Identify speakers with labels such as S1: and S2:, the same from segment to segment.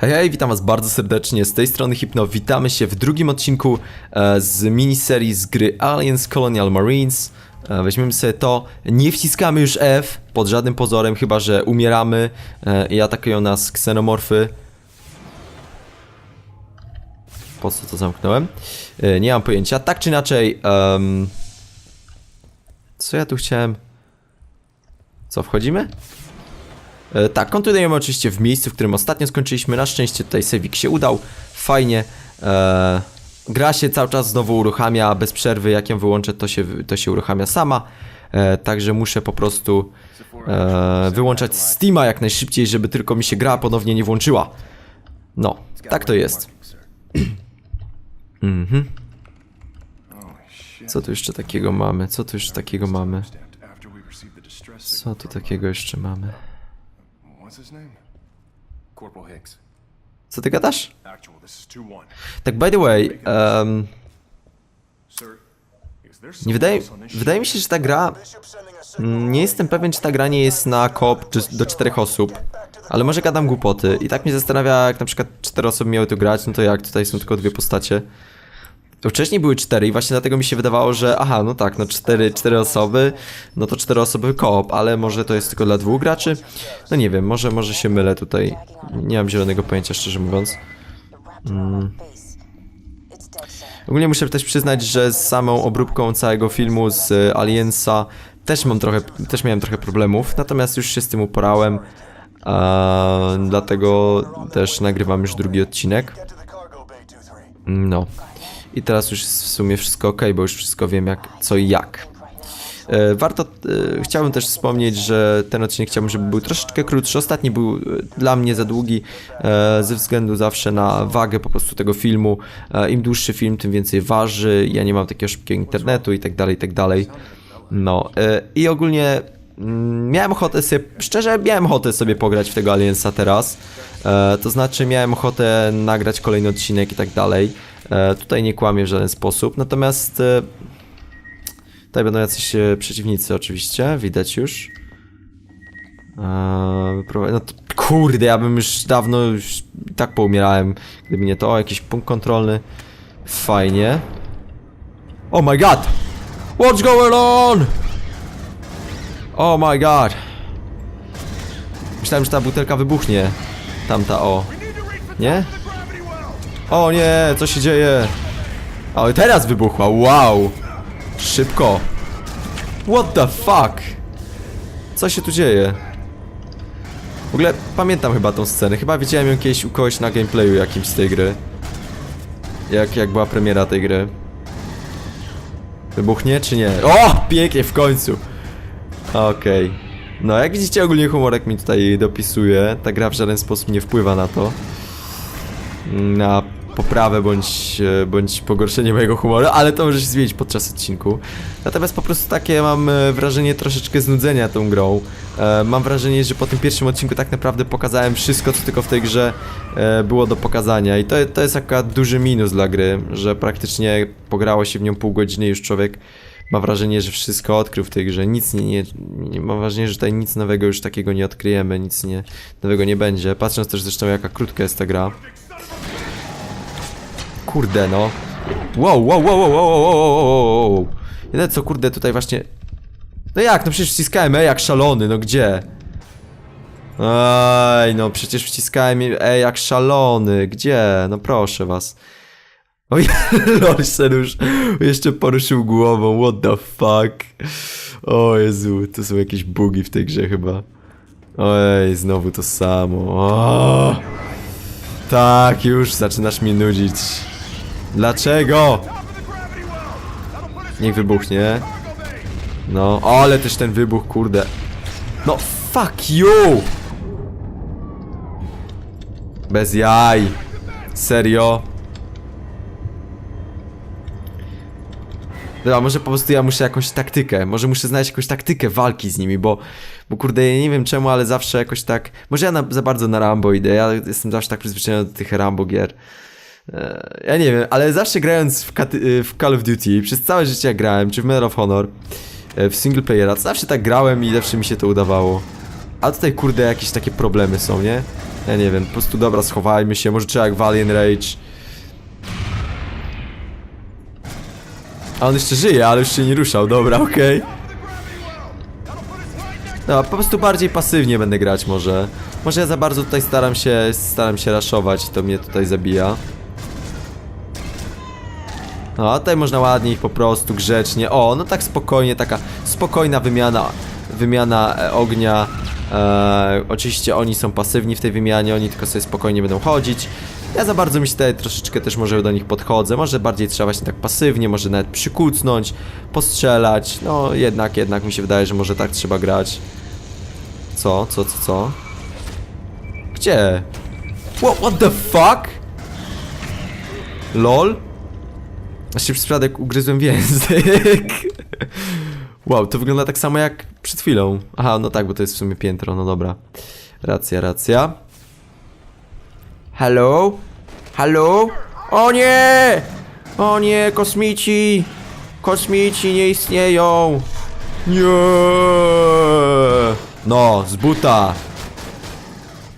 S1: Hej, hej, witam was bardzo serdecznie, z tej strony Hypno, witamy się w drugim odcinku e, z miniserii z gry Aliens Colonial Marines. E, weźmiemy sobie to, nie wciskamy już F pod żadnym pozorem, chyba że umieramy e, i atakują nas ksenomorfy. Po co to zamknąłem? E, nie mam pojęcia, tak czy inaczej... em, co ja tu chciałem... Co, wchodzimy? E, tak, kontynuujemy oczywiście w miejscu, w którym ostatnio skończyliśmy. Na szczęście tutaj Sewik się udał. Fajnie. E, gra się cały czas znowu uruchamia bez przerwy. Jak ją wyłączę, to się, to się uruchamia sama. E, także muszę po prostu e, wyłączać Steama jak najszybciej, żeby tylko mi się gra ponownie nie włączyła. No, tak to jest. Mhm. Co tu jeszcze takiego mamy? Co tu jeszcze takiego mamy? Co tu takiego jeszcze mamy? Co ty gadasz?
S2: Actual, this is 2-1.
S1: Tak, by the way, em,
S2: Sir, is there
S1: nie wydaje, wydaje mi się, że ta gra. mm, Nie jestem pewien, czy ta gra nie jest na koop czy do czterech osób, ale może gadam głupoty. I tak mnie zastanawia, jak na przykład cztery osoby miały tu grać, no to jak tutaj są tylko dwie postacie. To wcześniej były cztery i właśnie dlatego mi się wydawało, że aha, no tak, no cztery, cztery osoby, no to cztery osoby koop, ale może to jest tylko dla dwóch graczy? No nie wiem, może, może się mylę tutaj. Nie mam zielonego pojęcia, szczerze mówiąc.
S3: Mm.
S1: Ogólnie muszę też przyznać, że z samą obróbką całego filmu z e, Aliensa też mam trochę, też miałem trochę problemów, natomiast już się z tym uporałem, dlatego też nagrywam już drugi odcinek. No. I teraz już jest w sumie wszystko ok, bo już wszystko wiem jak, co i jak. E, Warto, e, chciałbym też wspomnieć, że ten odcinek chciałbym, żeby był troszeczkę krótszy. Ostatni był e, dla mnie za długi ze względu zawsze na wagę po prostu tego filmu. Im dłuższy film, tym więcej waży. Ja nie mam takiego szybkiego internetu i tak dalej, i tak dalej. No i ogólnie mm, miałem ochotę sobie, szczerze miałem ochotę sobie pograć w tego Aliensa teraz. To znaczy miałem ochotę nagrać kolejny odcinek i tak dalej. E, tutaj nie kłamię w żaden sposób. Natomiast e, Tutaj będą jacyś e, przeciwnicy oczywiście, widać już. No to, kurde, ja bym już dawno już tak poumierałem, gdyby nie to. O, jakiś punkt kontrolny. Fajnie. Oh my god! What's going on? Oh my god! Myślałem, że ta butelka wybuchnie. Tamta, o. Nie? O nie, co się dzieje? Ale teraz wybuchła, wow! Szybko. What the fuck? Co się tu dzieje? W ogóle pamiętam chyba tą scenę. Chyba widziałem ją kiedyś u kogoś na gameplayu jakimś z tej gry. Jak, jak była premiera tej gry. Wybuchnie czy nie? O! Pięknie w końcu. Okej. No jak widzicie ogólnie humorek mi tutaj dopisuje. Ta gra w żaden sposób nie wpływa na to. Na poprawę bądź, e, bądź pogorszenie mojego humoru, ale to może się zmienić podczas odcinku. Natomiast po prostu takie mam e, wrażenie troszeczkę znudzenia tą grą. E, Mam wrażenie, że po tym pierwszym odcinku tak naprawdę pokazałem wszystko, co tylko w tej grze było do pokazania i to, to jest akurat duży minus dla gry, że praktycznie pograło się w nią pół godziny już człowiek ma wrażenie, że wszystko odkrył w tej grze, nic nie, nie, nie mam wrażenie, że tutaj nic nowego już takiego nie odkryjemy, nic nie, nowego nie będzie, patrząc też zresztą jaka krótka jest ta gra. Kurde no. Wow, wow, wow, wow, wow, wow, wow, wow, wow. Co kurde tutaj właśnie... No jak, no przecież wciskałem E jak szalony, no gdzie? Aj, no przecież wciskałem E jak szalony, gdzie? No proszę was. Oj, Lorsen już jeszcze poruszył głową, what the fuck. O Jezu, to są jakieś bugi w tej grze chyba. Oj, znowu to samo. O! Tak, już zaczynasz mnie nudzić. Dlaczego? Niech wybuchnie. No, ale też ten wybuch, kurde. No, fuck you! Bez jaj. Serio? Dobra, może po prostu ja muszę jakąś taktykę, może muszę znaleźć jakąś taktykę walki z nimi, bo, bo kurde, ja nie wiem czemu, ale zawsze jakoś tak, może ja na, za bardzo na Rambo idę, ja jestem zawsze tak przyzwyczajony do tych Rambo gier. E, Ja nie wiem, ale zawsze grając w, Kat- w Call of Duty, przez całe życie jak grałem, czy w Medal of Honor, e, w single playera, zawsze tak grałem i zawsze mi się to udawało. A tutaj kurde jakieś takie problemy są, nie? Ja nie wiem, po prostu dobra, schowajmy się, może trzeba jak Valiant Rage. A on jeszcze żyje, ale już się nie ruszał, dobra, okej. No, po prostu bardziej pasywnie będę grać może. Może ja za bardzo tutaj staram się, staram się raszować, to mnie tutaj zabija. No, tutaj można ładnie ich po prostu grzecznie. O, no tak spokojnie, taka spokojna wymiana, wymiana e, ognia. E, oczywiście oni są pasywni w tej wymianie, oni tylko sobie spokojnie będą chodzić. Ja za bardzo mi się tutaj troszeczkę też może do nich podchodzę. Może bardziej trzeba właśnie tak pasywnie, może nawet przykucnąć, postrzelać. No jednak, jednak mi się wydaje, że może tak trzeba grać. Co, co, co, co? Gdzie? What, what the fuck? LOL? Właśnie przez przypadek ugryzłem w język. Wow, to wygląda tak samo jak przed chwilą. Aha, no tak, bo to jest w sumie piętro, no dobra. Racja, racja. Hello? Hello? O nie! O nie, kosmici! Kosmici nie istnieją! Nie! No, z buta!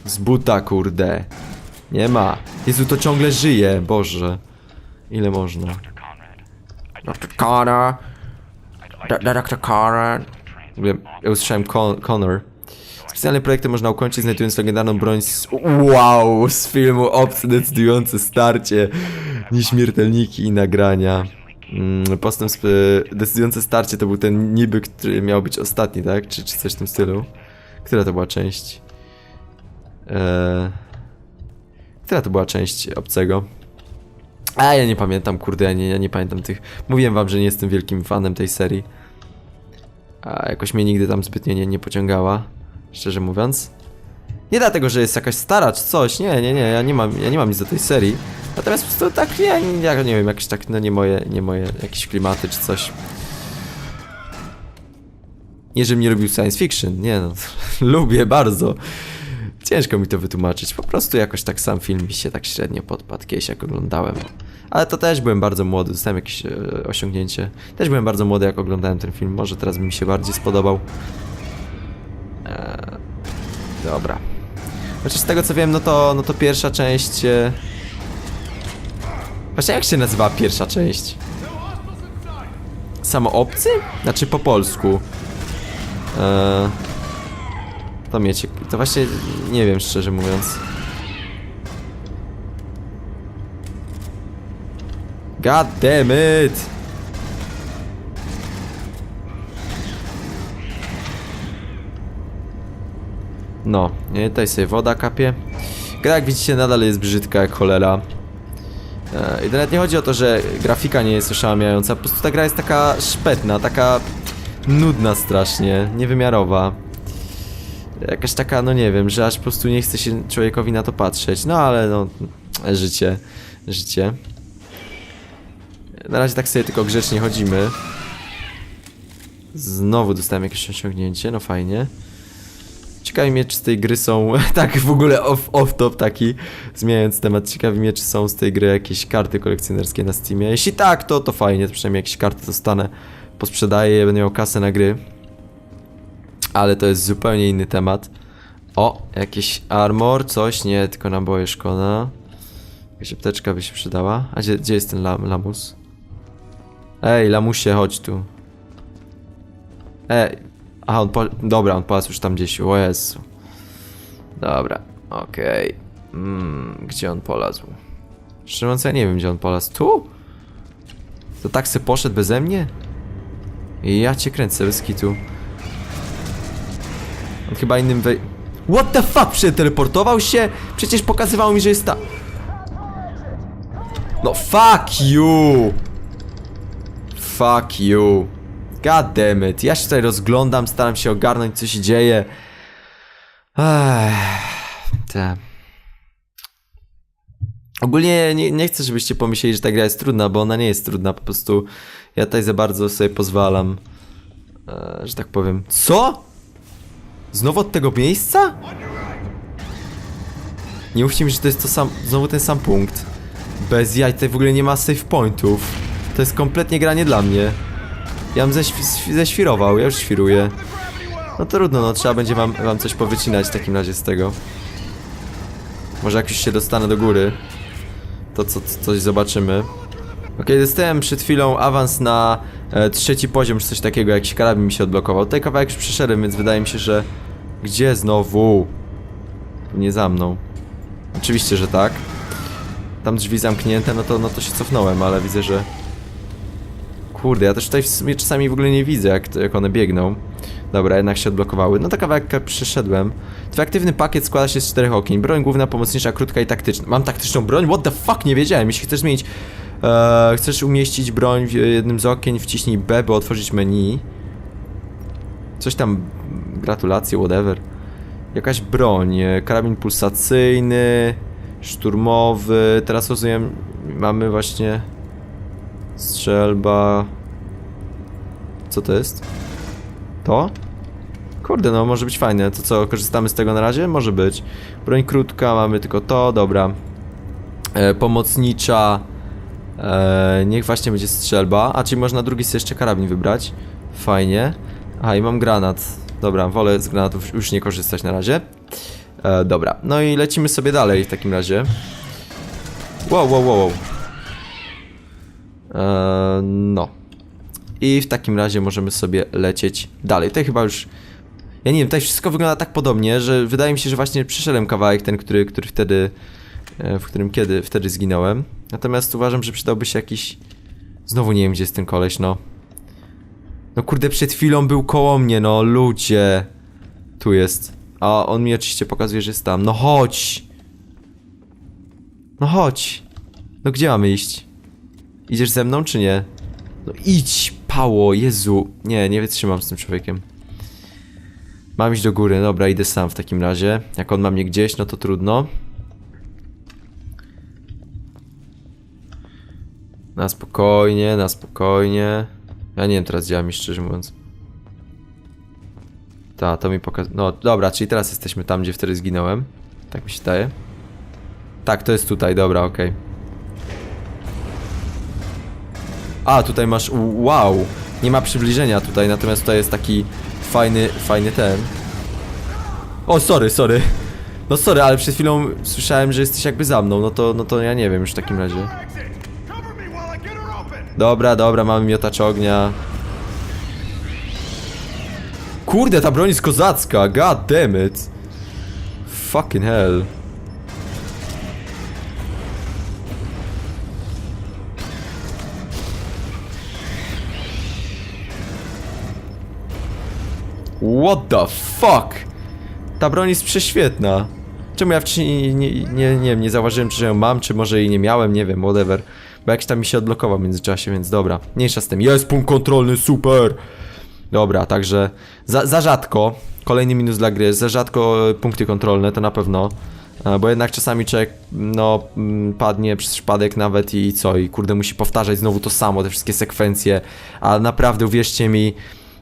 S1: Z buta, kurde. Nie ma. Jezu, to ciągle żyje, Boże. Ile można? Dr. Connor. Dr. Connor. Ja usłyszałem Con Connor. Specjalne projekty można ukończyć znajdując legendarną broń z... Wow! Z filmu Obcy decydujące starcie. Nieśmiertelniki i nagrania. Mm, postęp z, decydujące starcie to był ten niby, który miał być ostatni, tak? Czy, czy coś w tym stylu? Która to była część? Eee... Która to była część obcego? A ja nie pamiętam, kurde, ja nie, ja nie pamiętam tych. Mówiłem wam, że nie jestem wielkim fanem tej serii. A jakoś mnie nigdy tam zbytnio nie, nie pociągała, szczerze mówiąc. Nie dlatego, że jest jakaś stara czy coś, nie, nie, nie, ja nie mam, ja nie mam nic do tej serii. Natomiast po prostu tak, ja, ja nie wiem, jakieś tak, no nie moje, nie moje jakieś klimaty czy coś. Nie, żebym nie lubił science fiction, nie no, lubię bardzo. Ciężko mi to wytłumaczyć, po prostu jakoś tak sam film mi się tak średnio podpadł kiedyś jak oglądałem. Ale to też byłem bardzo młody, dostałem jakieś e, osiągnięcie. Też byłem bardzo młody jak oglądałem ten film, może teraz by mi się bardziej spodobał. Eee, dobra. Znaczy z tego co wiem, no to, no to pierwsza część... E... Właśnie jak się nazywa pierwsza część? Samo obcy? Znaczy po polsku. Eee... To mnie ciek... To właśnie nie wiem szczerze mówiąc. God damn it! No, nie, tutaj sobie woda kapie. Gra jak widzicie nadal jest brzydka jak cholera. E, I nawet nie chodzi o to, że grafika nie jest oszałamiająca, po prostu ta gra jest taka szpetna, taka nudna strasznie, niewymiarowa. Jakaś taka, no nie wiem, że aż po prostu nie chce się człowiekowi na to patrzeć. No ale no, życie, życie. Na razie tak sobie tylko grzecznie chodzimy. Znowu dostałem jakieś osiągnięcie, no fajnie. Ciekawi mnie, czy z tej gry są, tak w ogóle off, off top taki, zmieniając temat, ciekawi mnie, czy są z tej gry jakieś karty kolekcjonerskie na Steamie. Jeśli tak, to to fajnie, to przynajmniej jakieś karty dostanę, posprzedaję będę miał kasę na gry. Ale to jest zupełnie inny temat. O, jakiś armor, coś, nie, tylko naboje szkoda. Jakaś apteczka by się przydała. A gdzie, gdzie jest ten lam, lamus? Ej, lamusie, chodź tu. Ej, aha, on po... Dobra, on polazł już tam gdzieś, o Jezu. Dobra, okej. Mm, gdzie on polazł? Szczerze mówiąc, ja nie wiem, gdzie on polazł. Tu? To tak se poszedł beze mnie? Ja cię kręcę, bez kitu. On chyba innym wej... What the fuck? Przeteleportował się? Przecież pokazywało mi, że jest ta... No fuck you! Fuck you. God damn it. Ja się tutaj rozglądam, staram się ogarnąć, co się dzieje. Te. Ogólnie nie, nie chcę, żebyście pomyśleli, że ta gra jest trudna, bo ona nie jest trudna. Po prostu ja tutaj za bardzo sobie pozwalam, e, że tak powiem. Co? Znowu od tego miejsca? Nie mówcie mi, że to jest to sam, znowu ten sam punkt. Bez jaj, tutaj w ogóle nie ma save pointów. To jest kompletnie granie dla mnie. Ja bym ześwi ześwirował, ja już świruję. No trudno, no trzeba będzie wam, wam coś powycinać w takim razie z tego. Może jak już się dostanę do góry, to co, coś zobaczymy. Okej, dostałem przed chwilą awans na e, trzeci poziom, czy coś takiego, jakiś karabin mi się odblokował. Tutaj kawałek już przeszedłem, więc wydaje mi się, że... Gdzie znowu? Nie za mną. Oczywiście, że tak. Tam drzwi zamknięte, no to, no to się cofnąłem, ale widzę, że... Kurde, ja też tutaj w sumie czasami w ogóle nie widzę, jak, jak one biegną. Dobra, jednak się odblokowały. No to kawałek przeszedłem. Twój aktywny pakiet składa się z czterech okien. Broń główna, pomocnicza, krótka i taktyczna. Mam taktyczną broń? What the fuck? Nie wiedziałem. Jeśli chcesz zmienić... E, chcesz umieścić broń w jednym z okien, wciśnij B, by otworzyć menu. Coś tam... Gratulacje, whatever. Jakaś broń. e, Karabin pulsacyjny... Szturmowy... Teraz rozumiem... Mamy właśnie... Strzelba... Co to jest? To? Kurde, no może być fajne. To co, korzystamy z tego na razie? Może być. Broń krótka, mamy tylko to, dobra. E, pomocnicza. E, niech właśnie będzie strzelba. A, czyli można drugi sobie jeszcze karabin wybrać. Fajnie. A, i mam granat. Dobra, wolę z granatów już nie korzystać na razie. E, dobra, no i lecimy sobie dalej w takim razie. Wow, wow, wow, wow. E, no. I w takim razie możemy sobie lecieć dalej. Tutaj chyba już... Ja nie wiem, tutaj wszystko wygląda tak podobnie, że wydaje mi się, że właśnie przyszedłem kawałek ten, który, który wtedy... e, W którym kiedy wtedy zginąłem. Natomiast uważam, że przydałby się jakiś... Znowu nie wiem, gdzie jest ten koleś, no. No kurde, przed chwilą był koło mnie, no ludzie. Tu jest. A on mi oczywiście pokazuje, że jest tam. No chodź! No chodź! No gdzie mamy iść? Idziesz ze mną, czy nie? No idź, pało, Jezu. Nie, nie wytrzymam z tym człowiekiem. Mam iść do góry, dobra, idę sam w takim razie. Jak on ma mnie gdzieś, no to trudno. Na spokojnie, na spokojnie. Ja nie wiem teraz gdzie iść, szczerze mówiąc. Ta, to mi pokaz... No dobra, czyli teraz jesteśmy tam, gdzie wtedy zginąłem. Tak mi się daje. Tak, to jest tutaj, dobra, okej. A, tutaj masz. Wow! Nie ma przybliżenia tutaj, natomiast tutaj jest taki fajny, fajny ten. O, sorry, sorry. No sorry, ale przed chwilą słyszałem, że jesteś jakby za mną, no to, no to ja nie wiem już w takim razie. Dobra, dobra, mamy miotacz ognia. Kurde, ta broń jest kozacka, god damn it. Fucking hell. What the fuck? Ta broń jest prześwietna. Czemu ja wcześniej nie, nie, nie, nie nie zauważyłem, czy ją mam, czy może jej nie miałem, nie wiem, whatever. Bo jakiś tam mi się odblokował w międzyczasie, więc dobra. Mniejsza z tym. Jest punkt kontrolny, super! Dobra, także za, za rzadko, kolejny minus dla gry, za rzadko e, punkty kontrolne, to na pewno. E, Bo jednak czasami człowiek, no, mm, padnie przez przypadek nawet i co, i kurde musi powtarzać znowu to samo, te wszystkie sekwencje, a naprawdę uwierzcie mi,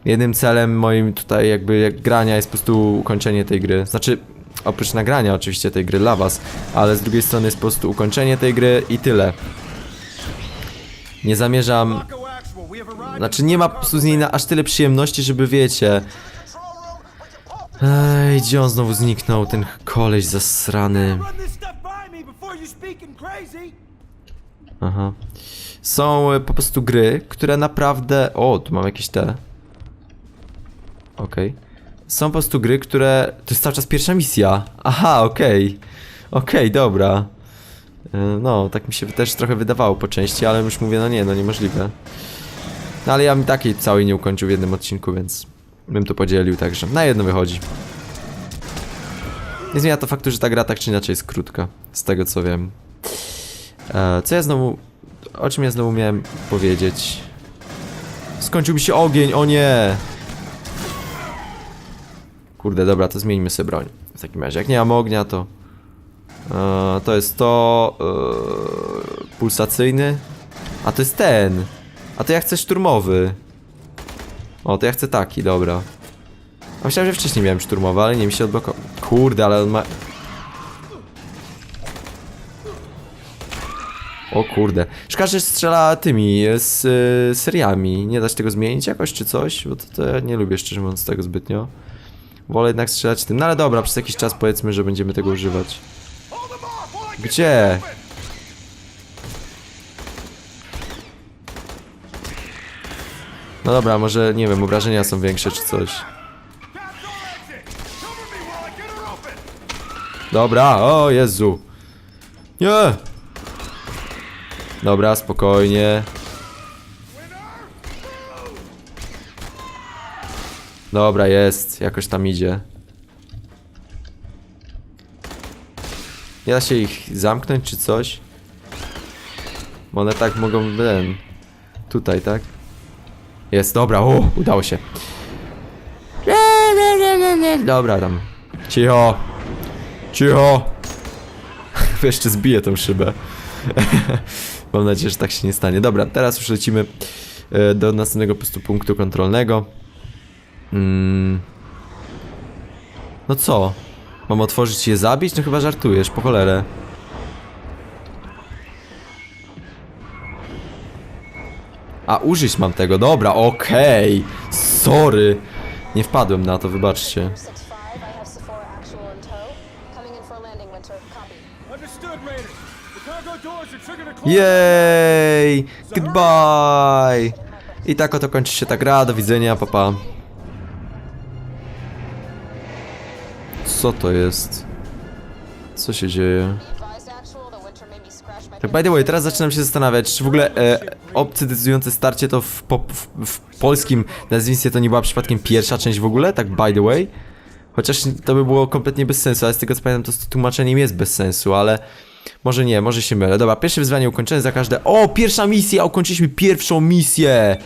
S1: jednym celem moim tutaj jakby jak grania jest po prostu ukończenie tej gry. Znaczy, oprócz nagrania oczywiście tej gry dla was, ale z drugiej strony jest po prostu ukończenie tej gry i tyle. Nie zamierzam znaczy nie ma po prostu z niej na aż tyle przyjemności, żeby wiecie. Ej, gdzie on znowu zniknął, ten koleś zasrany. Aha. Są e, po prostu gry, które naprawdę... O, tu mam jakieś te... Okej. Są po prostu gry, które... To jest cały czas pierwsza misja. Aha, okej. Okej, dobra. E, No, tak mi się też trochę wydawało po części, ale już mówię, no nie, no niemożliwe. No ale ja bym takiej całej nie ukończył w jednym odcinku, więc bym to podzielił, także na jedno wychodzi. Nie zmienia to faktu, że ta gra tak czy inaczej jest krótka, z tego co wiem. E, co ja znowu... O czym ja znowu miałem powiedzieć? Skończył mi się ogień, o nie! Kurde, dobra, to zmieńmy sobie broń. W takim razie, jak nie mam ognia, to... E, to jest to... E, pulsacyjny. A to jest ten. A to ja chcę szturmowy. O, to ja chcę taki, dobra. A myślałem, że wcześniej miałem szturmowy, ale nie mi się odblokował. Kurde, ale on ma... O kurde. Szkoda, że strzela tymi, z y, seriami. Nie da się tego zmienić jakoś, czy coś? Bo to, to ja nie lubię, szczerze mówiąc, tego zbytnio. Wolę jednak strzelać tym. No ale dobra, przez jakiś czas powiedzmy, że będziemy tego używać. Gdzie? No dobra, może nie wiem, obrażenia są większe czy coś. Dobra, o Jezu. Nie! Dobra, spokojnie. Dobra, jest, jakoś tam idzie. Nie da się ich zamknąć czy coś? Bo one tak mogą, ten... Tutaj, tak? Jest, dobra, o, udało się. Dobra, tam. Cicho. Cicho. Jeszcze zbiję tą szybę. Mam nadzieję, że tak się nie stanie. Dobra, teraz już lecimy e, do następnego punktu kontrolnego. Mm. No co? Mam otworzyć i je zabić? No chyba żartujesz, po cholerę. A, użyć mam tego, dobra, okej. Sorry. Nie wpadłem na to, wybaczcie.
S4: 6-5, I have Sephora actual in tow. Coming in for a landing, Winter. Copy.
S3: Understood, Raider. The cargo doors are triggered to close.
S1: Jej! Goodbye! I tak oto kończy się ta gra, do widzenia, papa. Co to jest? Co się dzieje? Tak by the way, teraz zaczynam się zastanawiać, czy w ogóle e, opcje decydujące starcie to w, po, w, w polskim nazwisku to nie była przypadkiem pierwsza część w ogóle, tak by the way? Chociaż to by było kompletnie bez sensu, ale z tego co pamiętam to z tłumaczeniem jest bez sensu, ale może nie, może się mylę. Dobra, pierwsze wyzwanie ukończone za każde... O, pierwsza misja! Ukończyliśmy pierwszą misję!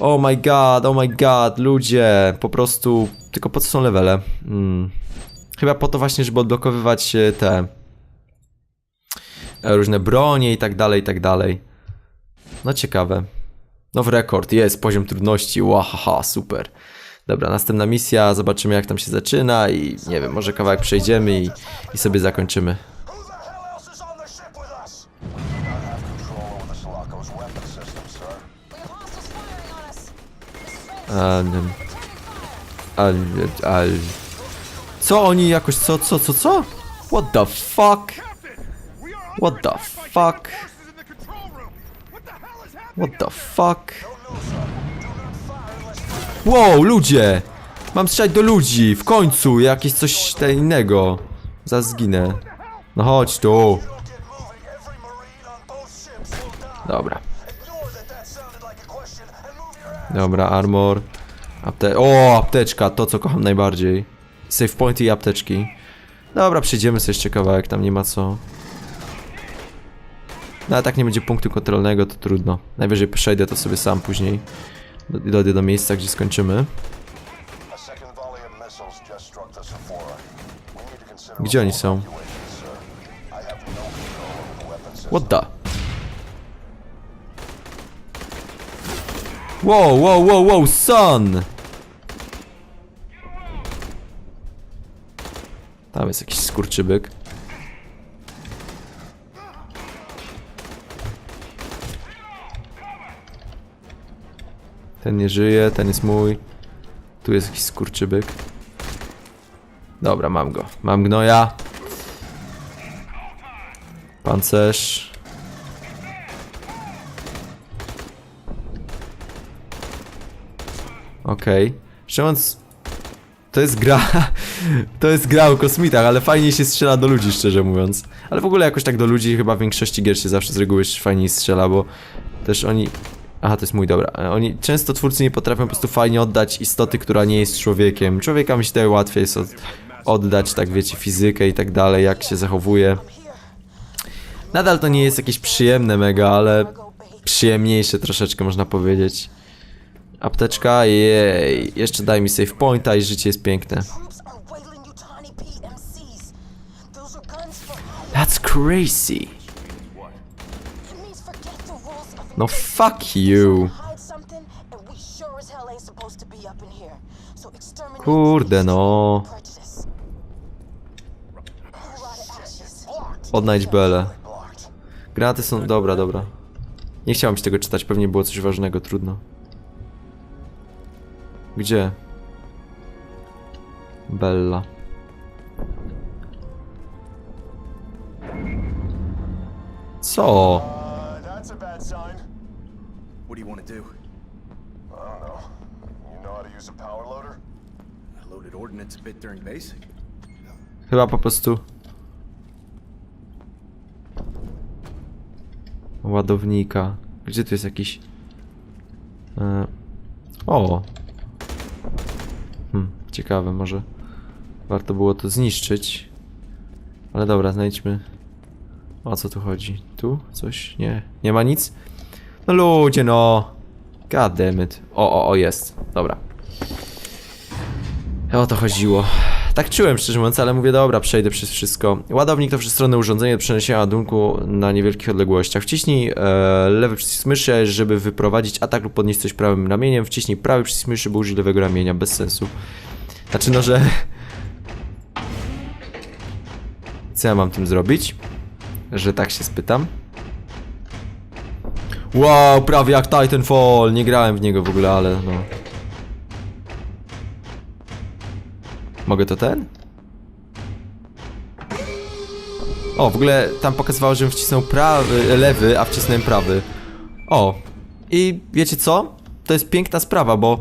S1: Oh my god, oh my god, ludzie, po prostu... Tylko po co są levele? Hmm. Chyba po to właśnie, żeby odblokowywać e, te e, różne bronie i tak dalej, i tak dalej. No ciekawe. Nowy rekord, jest poziom trudności, łahaha, super. Dobra, następna misja, zobaczymy jak tam się zaczyna i nie wiem, może kawałek przejdziemy i, i sobie zakończymy. Um, al, al. Co oni jakoś, co, co, co, co? What the fuck? What the fuck? What the fuck? Wow, ludzie! Mam strzelać do ludzi, w końcu, jakieś coś te innego. Zaraz zginę. No chodź tu. Dobra. Dobra, armor. Apte o, apteczka, to co kocham najbardziej. Save pointy i apteczki. Dobra, przejdziemy sobie jeszcze kawałek, tam nie ma co. No ale tak nie będzie punktu kontrolnego, to trudno. Najwyżej przejdę to sobie sam później. Do- Dojdę do miejsca, gdzie skończymy. Gdzie oni są? What the? Wow, wow, wow, wow, son! Tam jest jakiś skurczybyk. Ten nie żyje, ten jest mój. Tu jest jakiś skurczybyk. Dobra, mam go. Mam gnoja. Pancerz. Okej. Szczerze mówiąc, to jest gra. To jest gra o kosmitach, ale fajnie się strzela do ludzi, szczerze mówiąc. Ale w ogóle jakoś tak do ludzi chyba w większości gier się zawsze z reguły fajniej strzela, bo też oni. Aha, to jest mój, dobra. E, Oni często twórcy nie potrafią po prostu fajnie oddać istoty, która nie jest człowiekiem. Człowieka mi się daje łatwiej jest od, oddać, tak wiecie, fizykę i tak dalej, jak się zachowuje. Nadal to nie jest jakieś przyjemne mega, ale przyjemniejsze troszeczkę można powiedzieć. Apteczka, jej. Jeszcze daj mi save pointa i życie jest piękne. That's crazy. No fuck you. Kurde no. Odnajdź Belę. Granaty są... Dobra, dobra. Nie chciałem ci tego czytać, pewnie było coś ważnego, trudno. Gdzie? Bella. Co?
S2: What do you want to do?
S5: I don't know. You know how to use a power loader?
S2: I loaded ordnance a bit during basic.
S1: Chyba po prostu. Ładownika. Gdzie tu jest jakiś. E... O! Ciekawe, może warto było to zniszczyć. Ale dobra, znajdźmy. O co tu chodzi? Tu? Coś? Nie. Nie ma nic? No ludzie, no! God damn. O, o, o, jest. Dobra. O to chodziło. Tak czułem szczerze mówiąc, ale mówię, dobra, przejdę przez wszystko. Ładownik to wszechstronne urządzenie do przeniesienia ładunku na niewielkich odległościach. Wciśnij e, lewy przycisk myszy, żeby wyprowadzić atak lub podnieść coś prawym ramieniem. Wciśnij prawy przycisk myszy, by użyć lewego ramienia. Bez sensu. Znaczy no, że... Co ja mam tym zrobić? Że tak się spytam. Wow, prawie jak Titanfall. Nie grałem w niego w ogóle, ale no... Mogę to ten? O, w ogóle tam pokazywało, żebym wcisnął prawy, lewy, a wcisnąłem prawy. O. I wiecie co? To jest piękna sprawa, bo e,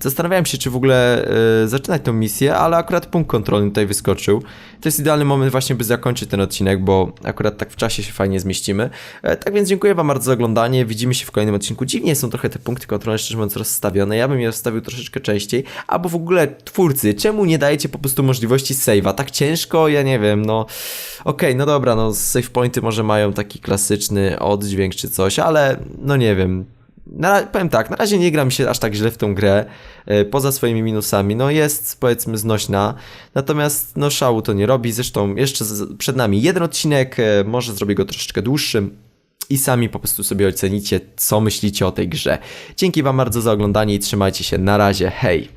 S1: zastanawiałem się, czy w ogóle e, zaczynać tą misję, ale akurat punkt kontrolny tutaj wyskoczył. To jest idealny moment właśnie, by zakończyć ten odcinek, bo akurat tak w czasie się fajnie zmieścimy. E, tak więc dziękuję wam bardzo za oglądanie. Widzimy się w kolejnym odcinku. Dziwnie są trochę te punkty kontrolne, szczerze mówiąc, rozstawione. Ja bym je rozstawił troszeczkę częściej. Albo w ogóle twórcy, czemu nie dajecie po prostu możliwości save'a? Tak ciężko? Ja nie wiem, no... Okej, no dobra, no save pointy może mają taki klasyczny oddźwięk czy coś, ale no nie wiem. Na, powiem tak, na razie nie gram się aż tak źle w tą grę, e, poza swoimi minusami, no jest powiedzmy znośna, natomiast no szału to nie robi, zresztą jeszcze przed nami jeden odcinek, e, może zrobię go troszeczkę dłuższym i sami po prostu sobie ocenicie, co myślicie o tej grze. Dzięki wam bardzo za oglądanie i trzymajcie się, na razie, hej!